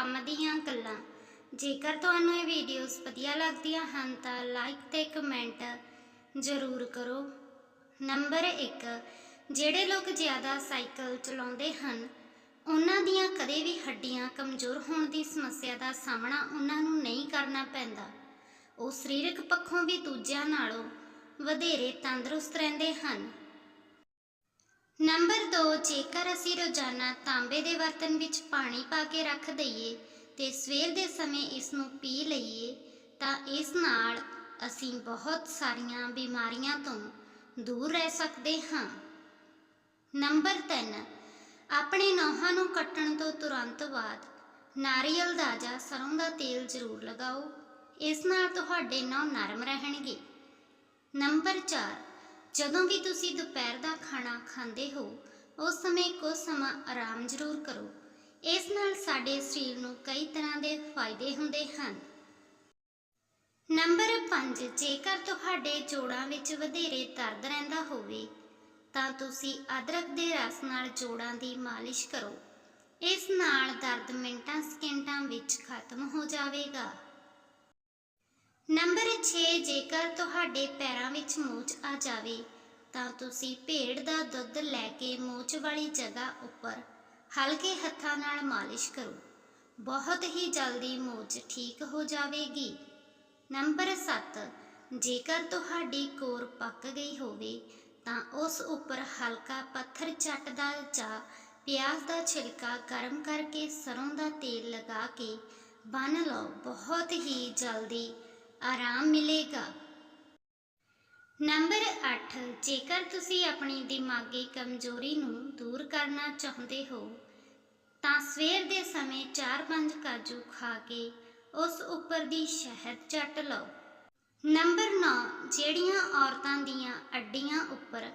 ਕੰਮ ਦੀਆਂ ਗੱਲਾਂ। ਜੇਕਰ ਤੁਹਾਨੂੰ ਇਹ ਵੀਡੀਓਜ਼ ਵਧੀਆ ਲੱਗਦੀਆਂ ਹਨ ਤਾਂ ਲਾਈਕ ਤੇ ਕਮੈਂਟ ਜ਼ਰੂਰ ਕਰੋ। ਨੰਬਰ 1 ਜਿਹੜੇ ਲੋਕ ਜ਼ਿਆਦਾ ਸਾਈਕਲ ਚਲਾਉਂਦੇ ਹਨ, ਉਹਨਾਂ ਦੀਆਂ ਕਦੇ ਵੀ ਹੱਡੀਆਂ ਕਮਜ਼ੋਰ ਹੋਣ ਦੀ ਸਮੱਸਿਆ ਦਾ ਸਾਹਮਣਾ ਉਹਨਾਂ ਨੂੰ ਨਹੀਂ ਕਰਨਾ ਪੈਂਦਾ। ਉਹ ਸਰੀਰਕ ਪੱਖੋਂ ਵੀ ਦੂਜਿਆਂ ਨਾਲੋਂ ਵਧੇਰੇ ਤੰਦਰੁਸਤ ਰਹਿੰਦੇ ਹਨ। ਨੰਬਰ 2 ਜੇਕਰ ਅਸੀਂ ਰੋਜ਼ਾਨਾ ਤਾਂਬੇ ਦੇ ਬਰਤਨ ਵਿੱਚ ਪਾਣੀ ਪਾ ਕੇ ਰੱਖ ਦਈਏ ਤੇ ਸਵੇਰ ਦੇ ਸਮੇਂ ਇਸ ਨੂੰ ਪੀ ਲਈਏ, ਤਾਂ ਇਸ ਨਾਲ ਅਸੀਂ ਬਹੁਤ ਸਾਰੀਆਂ ਬਿਮਾਰੀਆਂ ਤੋਂ ਦੂਰ ਰਹਿ ਸਕਦੇ ਹਾਂ। ਨੰਬਰ 3 ਆਪਣੇ ਨਹੁੰ ਨੂੰ ਕੱਟਣ ਤੋਂ ਤੁਰੰਤ ਬਾਅਦ ਨਾਰੀਅਲ ਦਾ ਜਾਂ ਸਰੋਂ ਦਾ ਤੇਲ ਜ਼ਰੂਰ ਲਗਾਓ, ਇਸ ਨਾਲ ਤੁਹਾਡੇ ਨਹੁੰ ਨਰਮ ਰਹਿਣਗੇ। ਨੰਬਰ 4 ਜਦੋਂ ਵੀ ਤੁਸੀਂ ਦੁਪਹਿਰ ਦਾ ਖਾਣਾ ਖਾਂਦੇ ਹੋ, ਉਸ ਸਮੇਂ ਕੁਝ ਸਮਾਂ ਆਰਾਮ ਜ਼ਰੂਰ ਕਰੋ। ਇਸ ਨਾਲ ਸਾਡੇ ਸਰੀਰ ਨੂੰ ਕਈ ਤਰ੍ਹਾਂ ਦੇ ਫਾਇਦੇ ਹੁੰਦੇ ਹਨ। ਨੰਬਰ 5 ਜੇਕਰ ਤੁਹਾਡੇ ਜੋੜਾਂ ਵਿੱਚ ਵਧੇਰੇ ਦਰਦ ਰਹਿੰਦਾ ਹੋਵੇ, ਤਾਂ ਤੁਸੀਂ ਅਦਰਕ ਦੇ ਰਸ ਨਾਲ ਜੋੜਾਂ ਦੀ ਮਾਲਿਸ਼ ਕਰੋ। ਇਸ ਨਾਲ ਦਰਦ ਮਿੰਟਾਂ ਸਕਿੰਟਾਂ ਵਿੱਚ ਖਤਮ ਹੋ ਜਾਵੇਗਾ। ਨੰਬਰ 6 ਜੇਕਰ ਤੁਹਾਡੇ ਪੈਰਾਂ ਵਿੱਚ ਮੋਚ ਆ ਜਾਵੇ, ਤਾਂ ਤੁਸੀਂ ਭੇਡ ਦਾ ਦੁੱਧ ਲੈ ਕੇ ਮੋਚ ਵਾਲੀ ਜਗ੍ਹਾ ਉੱਪਰ ਹਲਕੇ ਹੱਥਾਂ ਨਾਲ ਮਾਲਿਸ਼ ਕਰੋ। ਬਹੁਤ ਹੀ ਜਲਦੀ ਮੋਚ ਠੀਕ ਹੋ ਜਾਵੇਗੀ। ਨੰਬਰ 7 ਜੇਕਰ ਤੁਹਾਡੀ ਕੋਰ ਪੱਕ ਗਈ ਹੋਵੇ, ਤਾਂ ਉਸ ਉੱਪਰ ਹਲਕਾ ਪੱਥਰ ਚੱਟ ਦਾ ਜਾਂ ਪਿਆਜ਼ ਦਾ ਛਿਲਕਾ ਗਰਮ ਕਰਕੇ ਸਰੋਂ ਦਾ ਤੇਲ ਲਗਾ ਕੇ ਬੰਨ ਲਓ। ਬਹੁਤ ਹੀ ਜਲਦੀ ਆਰਾਮ ਮਿਲੇਗਾ। ਨੰਬਰ 8 ਜੇਕਰ ਤੁਸੀਂ ਆਪਣੀ ਦਿਮਾਗੀ ਕਮਜ਼ੋਰੀ ਨੂੰ ਦੂਰ ਕਰਨਾ ਚਾਹੁੰਦੇ ਹੋ, ਤਾਂ ਸਵੇਰ ਦੇ ਸਮੇਂ 4-5 ਕਾਜੂ ਖਾ ਕੇ ਉਸ ਉੱਪਰ ਦੀ ਸ਼ਹਿਦ ਚੱਟ ਲਓ। ਨੰਬਰ 9 ਜਿਹੜੀਆਂ ਔਰਤਾਂ ਦੀਆਂ ਅੱਡੀਆਂ ਉੱਪਰ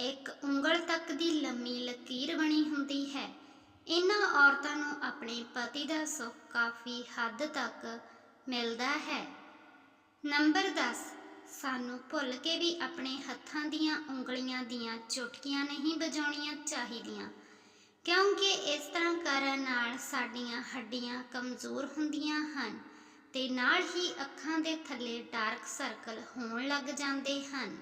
ਇੱਕ ਉਂਗਲ ਤੱਕ ਦੀ ਲੰਮੀ ਲਕੀਰ ਬਣੀ ਹੁੰਦੀ ਹੈ, ਇਹਨਾਂ ਔਰਤਾਂ ਨੂੰ ਆਪਣੇ ਪਤੀ ਦਾ ਸੁੱਖ ਕਾਫੀ ਹੱਦ ਤੱਕ ਮਿਲਦਾ ਹੈ। ਨੰਬਰ 10 ਸਾਨੂੰ ਭੁੱਲ ਕੇ ਵੀ ਆਪਣੇ ਹੱਥਾਂ ਦੀਆਂ ਉਂਗਲੀਆਂ ਦੀਆਂ ਚੁਟਕੀਆਂ ਨਹੀਂ ਵਜਾਉਣੀਆਂ ਚਾਹੀਦੀਆਂ, ਕਿਉਂਕਿ ਇਸ ਤਰ੍ਹਾਂ ਕਰਨ ਨਾਲ ਸਾਡੀਆਂ ਹੱਡੀਆਂ ਕਮਜ਼ੋਰ ਹੁੰਦੀਆਂ ਹਨ ਤੇ ਨਾਲ ਹੀ ਅੱਖਾਂ ਦੇ ਥੱਲੇ ਡਾਰਕ ਸਰਕਲ ਹੋਣ ਲੱਗ ਜਾਂਦੇ ਹਨ।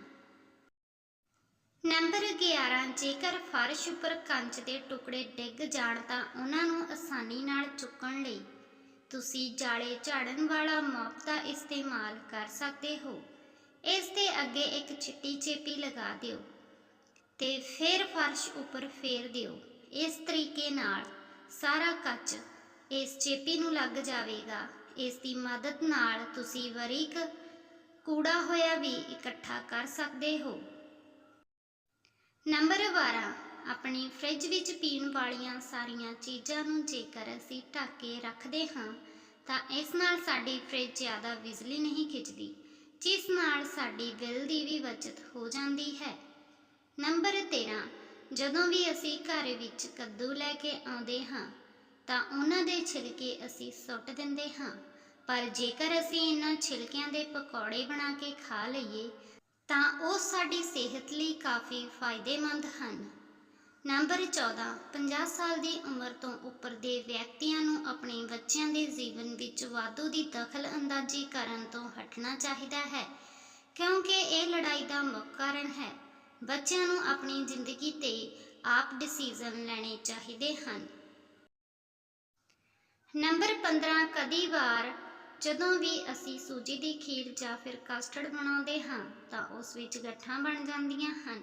ਨੰਬਰ 11 ਜੇਕਰ ਫਰਸ਼ ਉੱਪਰ ਕੰਚ ਦੇ ਟੁਕੜੇ ਡਿੱਗ ਜਾਣ ਤਾਂ ਉਹਨਾਂ ਨੂੰ ਆਸਾਨੀ ਨਾਲ ਚੁੱਕਣ ਲਈ ਤੁਸੀਂ ਜਾਲੇ ਝਾੜਨ ਵਾਲਾ ਮੋਪ ਦਾ ਇਸਤੇਮਾਲ ਕਰ ਸਕਦੇ ਹੋ। ਇਸ ਦੇ ਅੱਗੇ ਇੱਕ ਚਿੱਟੀ ਚੇਪੀ ਲਗਾ ਦਿਓ ਤੇ ਫਿਰ ਫਰਸ਼ ਉੱਪਰ ਫੇਰ ਦਿਓ। ਇਸ ਤਰੀਕੇ ਨਾਲ ਸਾਰਾ ਕੱਚ ਇਸ ਚੇਪੀ ਨੂੰ ਲੱਗ ਜਾਵੇਗਾ। ਇਸ ਦੀ ਮਦਦ ਨਾਲ ਤੁਸੀਂ ਬਰੀਕ ਕੂੜਾ ਹੋਇਆ ਵੀ ਇਕੱਠਾ ਕਰ ਸਕਦੇ ਹੋ। ਨੰਬਰ 12 ਆਪਣੀ ਫ੍ਰਿਜ ਵਿੱਚ ਪੀਣ ਵਾਲੀਆਂ ਸਾਰੀਆਂ ਚੀਜ਼ਾਂ ਨੂੰ ਜੇਕਰ ਅਸੀਂ ਢੱਕ ਕੇ ਰੱਖਦੇ ਹਾਂ, ਤਾਂ ਇਸ ਨਾਲ ਸਾਡੀ ਫ੍ਰਿਜ ਜ਼ਿਆਦਾ ਬਿਜਲੀ ਨਹੀਂ ਖਿੱਚਦੀ, ਜਿਸ ਨਾਲ ਸਾਡੀ ਬਿੱਲ ਦੀ ਵੀ ਬਚਤ ਹੋ ਜਾਂਦੀ ਹੈ। ਨੰਬਰ 13 ਜਦੋਂ ਵੀ ਅਸੀਂ ਘਰ ਵਿੱਚ ਕੱਦੂ ਲੈ ਕੇ ਆਉਂਦੇ ਹਾਂ, ਤਾਂ ਉਹਨਾਂ ਦੇ ਛਿਲਕੇ ਅਸੀਂ ਸੁੱਟ ਦਿੰਦੇ ਹਾਂ, ਪਰ ਜੇਕਰ ਅਸੀਂ ਇਹਨਾਂ ਛਿਲਕਿਆਂ ਦੇ ਪਕੌੜੇ ਬਣਾ ਕੇ ਖਾ ਲਈਏ, ਤਾਂ ਉਹ ਸਾਡੀ ਸਿਹਤ ਲਈ ਕਾਫੀ ਫਾਇਦੇਮੰਦ ਹਨ। ਨੰਬਰ 14 50 ਸਾਲ ਦੀ ਉਮਰ ਤੋਂ ਉੱਪਰ ਦੇ ਵਿਅਕਤੀਆਂ ਨੂੰ ਆਪਣੇ ਬੱਚਿਆਂ ਦੇ ਜੀਵਨ ਵਿੱਚ ਵਾਧੂ ਦੀ ਦਖਲ ਅੰਦਾਜ਼ੀ ਕਰਨ ਤੋਂ ਹਟਣਾ ਚਾਹੀਦਾ ਹੈ, ਕਿਉਂਕਿ ਇਹ ਲੜਾਈ ਦਾ ਮੁੱਖ ਕਾਰਨ ਹੈ। ਬੱਚਿਆਂ ਨੂੰ ਆਪਣੀ ਜ਼ਿੰਦਗੀ ਤੇ ਆਪ ਡਿਸੀਜਨ ਲੈਣੇ ਚਾਹੀਦੇ ਹਨ। ਨੰਬਰ 15 ਕਦੀ ਵਾਰ ਜਦੋਂ ਵੀ ਅਸੀਂ ਸੂਜੀ ਦੀ ਖੀਰ ਜਾਂ ਫਿਰ ਕਸਟਰਡ ਬਣਾਉਂਦੇ ਹਾਂ, ਤਾਂ ਉਸ ਵਿੱਚ ਗੱਠਾਂ ਬਣ ਜਾਂਦੀਆਂ ਹਨ।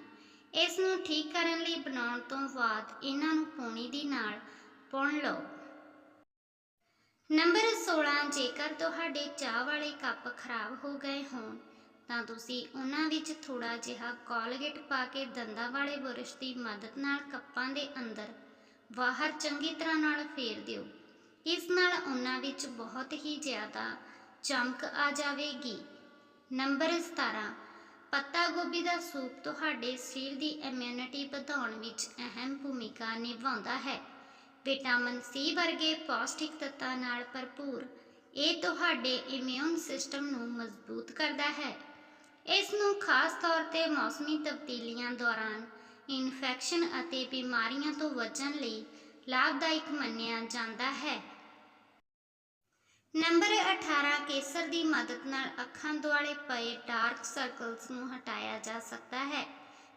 ਇਸ ਨੂੰ ਠੀਕ ਕਰਨ ਲਈ ਬਣਾਉਣ ਤੋਂ ਬਾਅਦ ਇਹਨਾਂ ਨੂੰ ਪਾਣੀ ਦੀ ਨਾਲ ਪੁਣ ਲਓ। ਨੰਬਰ 16 ਜੇਕਰ ਤੁਹਾਡੇ ਚਾਹ ਵਾਲੇ ਕੱਪ ਖਰਾਬ ਹੋ ਗਏ ਹੋਣ, ਤਾਂ ਤੁਸੀਂ ਉਹਨਾਂ ਵਿੱਚ ਥੋੜਾ ਜਿਹਾ ਕੋਲਗੇਟ ਪਾ ਕੇ ਦੰਦਾਂ ਵਾਲੇ ਬੁਰਸ਼ ਦੀ ਮਦਦ ਨਾਲ ਕੱਪਾਂ ਦੇ ਅੰਦਰ ਬਾਹਰ ਚੰਗੀ ਤਰ੍ਹਾਂ ਨਾਲ ਫੇਰ ਦਿਓ। ਇਸ ਨਾਲ ਉਹਨਾਂ ਵਿੱਚ ਬਹੁਤ ਹੀ ਜ਼ਿਆਦਾ ਚਮਕ ਆ ਜਾਵੇਗੀ। ਨੰਬਰ 17 ਪੱਤਾ ਗੋਭੀ ਦਾ ਸੂਪ ਤੁਹਾਡੇ ਸਰੀਰ ਦੀ ਇਮਿਊਨਿਟੀ ਵਧਾਉਣ ਵਿੱਚ ਅਹਿਮ ਭੂਮਿਕਾ ਨਿਭਾਉਂਦਾ ਹੈ। ਵਿਟਾਮਿਨ ਸੀ ਵਰਗੇ ਪੌਸ਼ਟਿਕ ਤੱਤਾਂ ਨਾਲ ਭਰਪੂਰ, ਇਹ ਤੁਹਾਡੇ ਇਮਿਊਨ ਸਿਸਟਮ ਨੂੰ ਮਜ਼ਬੂਤ ਕਰਦਾ ਹੈ। ਇਸ ਨੂੰ ਖਾਸ ਤੌਰ ਤੇ ਮੌਸਮੀ ਤਬਦੀਲੀਆਂ ਦੌਰਾਨ ਇਨਫੈਕਸ਼ਨ ਅਤੇ ਬਿਮਾਰੀਆਂ ਤੋਂ ਬਚਣ ਲਈ ਲਾਭਦਾਇਕ ਮੰਨਿਆ ਜਾਂਦਾ ਹੈ। 18 ਕੇਸਰ ਦੀ ਮਦਦ ਨਾਲ ਅੱਖਾਂ ਦੁਆਲੇ ਪਏ ਡਾਰਕ ਸਰਕਲਸ ਨੂੰ ਹਟਾਇਆ ਜਾ ਸਕਦਾ ਹੈ।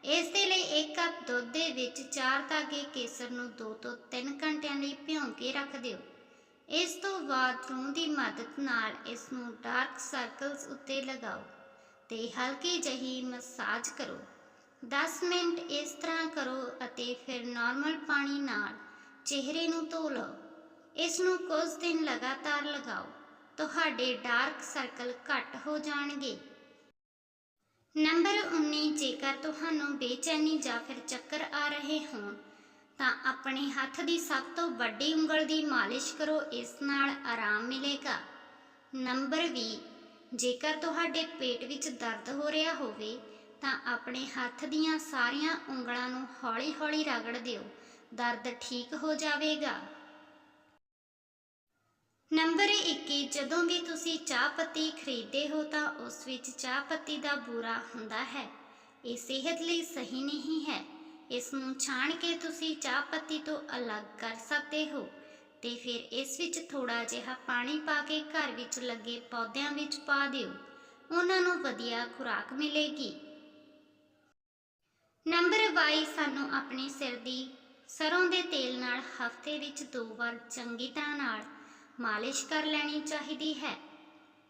ਇਸ ਦੇ ਲਈ 1 ਕੱਪ ਦੁੱਧ ਦੇ ਵਿੱਚ 4 ਧਾਗੇ ਕੇਸਰ ਨੂੰ 2 ਤੋਂ 3 ਘੰਟਿਆਂ ਲਈ ਭਿਉਂ ਕੇ ਰੱਖ ਦਿਓ। ਇਸ ਤੋਂ ਬਾਅਦ ਰੂੰ ਦੀ ਮਦਦ ਨਾਲ ਇਸ ਨੂੰ ਡਾਰਕ ਸਰਕਲਸ ਉੱਤੇ ਲਗਾਓ ਤੇ ਹਲਕੀ ਜਹੀ ਮਸਾਜ ਕਰੋ। 10 ਮਿੰਟ ਇਸ ਤਰ੍ਹਾਂ ਕਰੋ ਅਤੇ ਫਿਰ ਨਾਰਮਲ ਪਾਣੀ ਨਾਲ ਚਿਹਰੇ ਨੂੰ ਧੋ ਲਓ। ਇਸ ਨੂੰ ਕੁਝ ਦਿਨ ਲਗਾਤਾਰ ਲਗਾਓ, ਤੁਹਾਡੇ ਡਾਰਕ ਸਰਕਲ ਘੱਟ ਹੋ ਜਾਣਗੇ। ਨੰਬਰ 19 ਜੇਕਰ ਤੁਹਾਨੂੰ ਬੇਚੈਨੀ ਜਾਂ ਫਿਰ ਚੱਕਰ ਆ ਰਹੇ ਹੋਣ, ਤਾਂ ਆਪਣੇ ਹੱਥ ਦੀ ਸਭ ਤੋਂ ਵੱਡੀ ਉਂਗਲ ਦੀ ਮਾਲਿਸ਼ ਕਰੋ, ਇਸ ਨਾਲ ਆਰਾਮ ਮਿਲੇਗਾ। ਨੰਬਰ 20 ਜੇਕਰ ਤੁਹਾਡੇ ਪੇਟ ਵਿੱਚ ਦਰਦ ਹੋ ਰਿਹਾ ਹੋਵੇ, ਤਾਂ ਆਪਣੇ ਹੱਥ ਦੀਆਂ ਸਾਰੀਆਂ ਉਂਗਲਾਂ ਨੂੰ ਹੌਲੀ-ਹੌਲੀ ਰਗੜ ਦਿਓ, ਦਰਦ ਠੀਕ ਹੋ ਜਾਵੇਗਾ। ਨੰਬਰ 21 ਜਦੋਂ ਵੀ ਤੁਸੀਂ ਚਾਹ ਪੱਤੀ ਖਰੀਦਦੇ ਹੋ ਤਾਂ ਉਸ ਵਿੱਚ ਚਾਹ ਪੱਤੀ ਦਾ ਬੂਰਾ ਹੁੰਦਾ ਹੈ। ਇਹ ਸਿਹਤ ਲਈ ਸਹੀ ਨਹੀਂ ਹੈ। ਇਸ ਨੂੰ ਛਾਣ ਕੇ ਤੁਸੀਂ ਚਾਹ ਪੱਤੀ ਤੋਂ ਅਲੱਗ ਕਰ ਸਕਦੇ ਹੋ ਤੇ ਫਿਰ ਇਸ ਵਿੱਚ ਥੋੜਾ ਜਿਹਾ ਪਾਣੀ ਪਾ ਕੇ ਘਰ ਵਿੱਚ ਲੱਗੇ ਪੌਦਿਆਂ ਵਿੱਚ ਪਾ ਦਿਓ। ਉਹਨਾਂ ਨੂੰ ਵਧੀਆ ਖੁਰਾਕ ਮਿਲੇਗੀ। ਨੰਬਰ 22 ਸਾਨੂੰ ਆਪਣੇ ਸਿਰ ਦੀ ਸਰੋਂ ਦੇ ਤੇਲ ਨਾਲ ਹਫ਼ਤੇ ਵਿੱਚ ਦੋ ਵਾਰ ਚੰਗੀ ਤਰ੍ਹਾਂ ਨਾਲ ਮਾਲਿਸ਼ ਕਰ ਲੈਣੀ ਚਾਹੀਦੀ ਹੈ।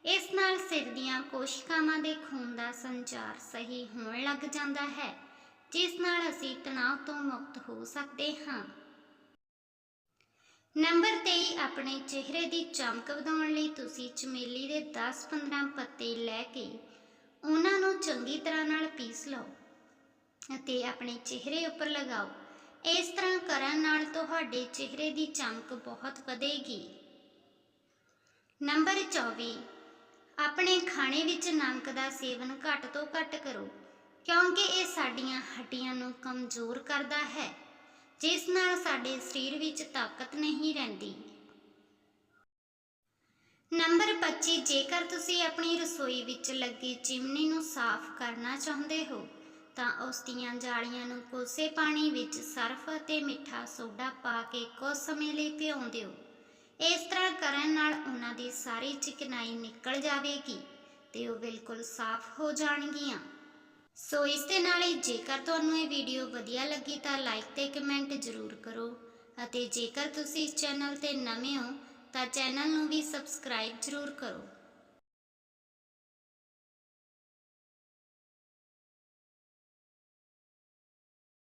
ਇਸ ਨਾਲ ਸਿਰ ਦੀਆਂ ਕੋਸ਼ਿਕਾਵਾਂ ਦੇ ਖੂਨ ਦਾ ਸੰਚਾਰ ਸਹੀ ਹੋਣ ਲੱਗ ਜਾਂਦਾ ਹੈ, ਜਿਸ ਨਾਲ ਅਸੀਂ ਤਣਾਅ ਤੋਂ ਮੁਕਤ ਹੋ ਸਕਦੇ ਹਾਂ। ਨੰਬਰ 23 ਆਪਣੇ ਚਿਹਰੇ ਦੀ ਚਮਕ ਵਧਾਉਣ ਲਈ ਤੁਸੀਂ ਚਮੇਲੀ ਦੇ 10-15 ਪੱਤੇ ਲੈ ਕੇ ਉਹਨਾਂ ਨੂੰ ਚੰਗੀ ਤਰ੍ਹਾਂ ਨਾਲ ਪੀਸ ਲਓ ਅਤੇ ਆਪਣੇ ਚਿਹਰੇ ਉੱਪਰ ਲਗਾਓ। ਇਸ ਤਰ੍ਹਾਂ ਕਰਨ ਨਾਲ ਤੁਹਾਡੇ ਚਿਹਰੇ ਦੀ ਚਮਕ ਬਹੁਤ ਵਧੇਗੀ। ਨੰਬਰ 24 ਆਪਣੇ ਖਾਣੇ ਵਿੱਚ ਨਮਕ ਦਾ ਸੇਵਨ ਘੱਟ ਤੋਂ ਘੱਟ ਕਰੋ, ਕਿਉਂਕਿ ਇਹ ਸਾਡੀਆਂ ਹੱਡੀਆਂ ਨੂੰ ਕਮਜ਼ੋਰ ਕਰਦਾ ਹੈ, ਜਿਸ ਨਾਲ ਸਾਡੇ ਸਰੀਰ ਵਿੱਚ ਤਾਕਤ ਨਹੀਂ ਰਹਿੰਦੀ। ਨੰਬਰ 25 ਜੇਕਰ ਤੁਸੀਂ ਆਪਣੀ ਰਸੋਈ ਵਿੱਚ ਲੱਗੀ ਚਿਮਨੀ ਨੂੰ ਸਾਫ਼ ਕਰਨਾ ਚਾਹੁੰਦੇ ਹੋ, ਤਾਂ ਉਸ ਦੀਆਂ ਜਾਲੀਆਂ ਨੂੰ ਕੋਸੇ ਪਾਣੀ ਵਿੱਚ ਸਰਫ ਅਤੇ ਮਿੱਠਾ ਸੋਡਾ ਪਾ ਕੇ ਕੁਝ ਸਮੇਂ ਲਈ ਭਿਉਂ ਦਿਓ। ਇਸ ਤਰ੍ਹਾਂ ਕਰਨ ਨਾਲ ਉਹਨਾਂ ਦੀ ਸਾਰੀ ਚਿਕਨਾਈ ਨਿਕਲ ਜਾਵੇਗੀ ਤੇ ਉਹ ਬਿਲਕੁਲ ਸਾਫ਼ ਹੋ ਜਾਣਗੀਆਂ। ਸੋ ਇਸ ਦੇ ਨਾਲ ਹੀ ਜੇਕਰ ਤੁਹਾਨੂੰ ਇਹ ਵੀਡੀਓ ਵਧੀਆ ਲੱਗੀ ਤਾਂ ਲਾਈਕ ਤੇ ਕਮੈਂਟ ਜ਼ਰੂਰ ਕਰੋ ਅਤੇ ਜੇਕਰ ਤੁਸੀਂ ਇਸ ਚੈਨਲ ਤੇ ਨਵੇਂ ਹੋ ਤਾਂ ਚੈਨਲ ਨੂੰ ਵੀ ਸਬਸਕ੍ਰਾਈਬ ਜ਼ਰੂਰ ਕਰੋ।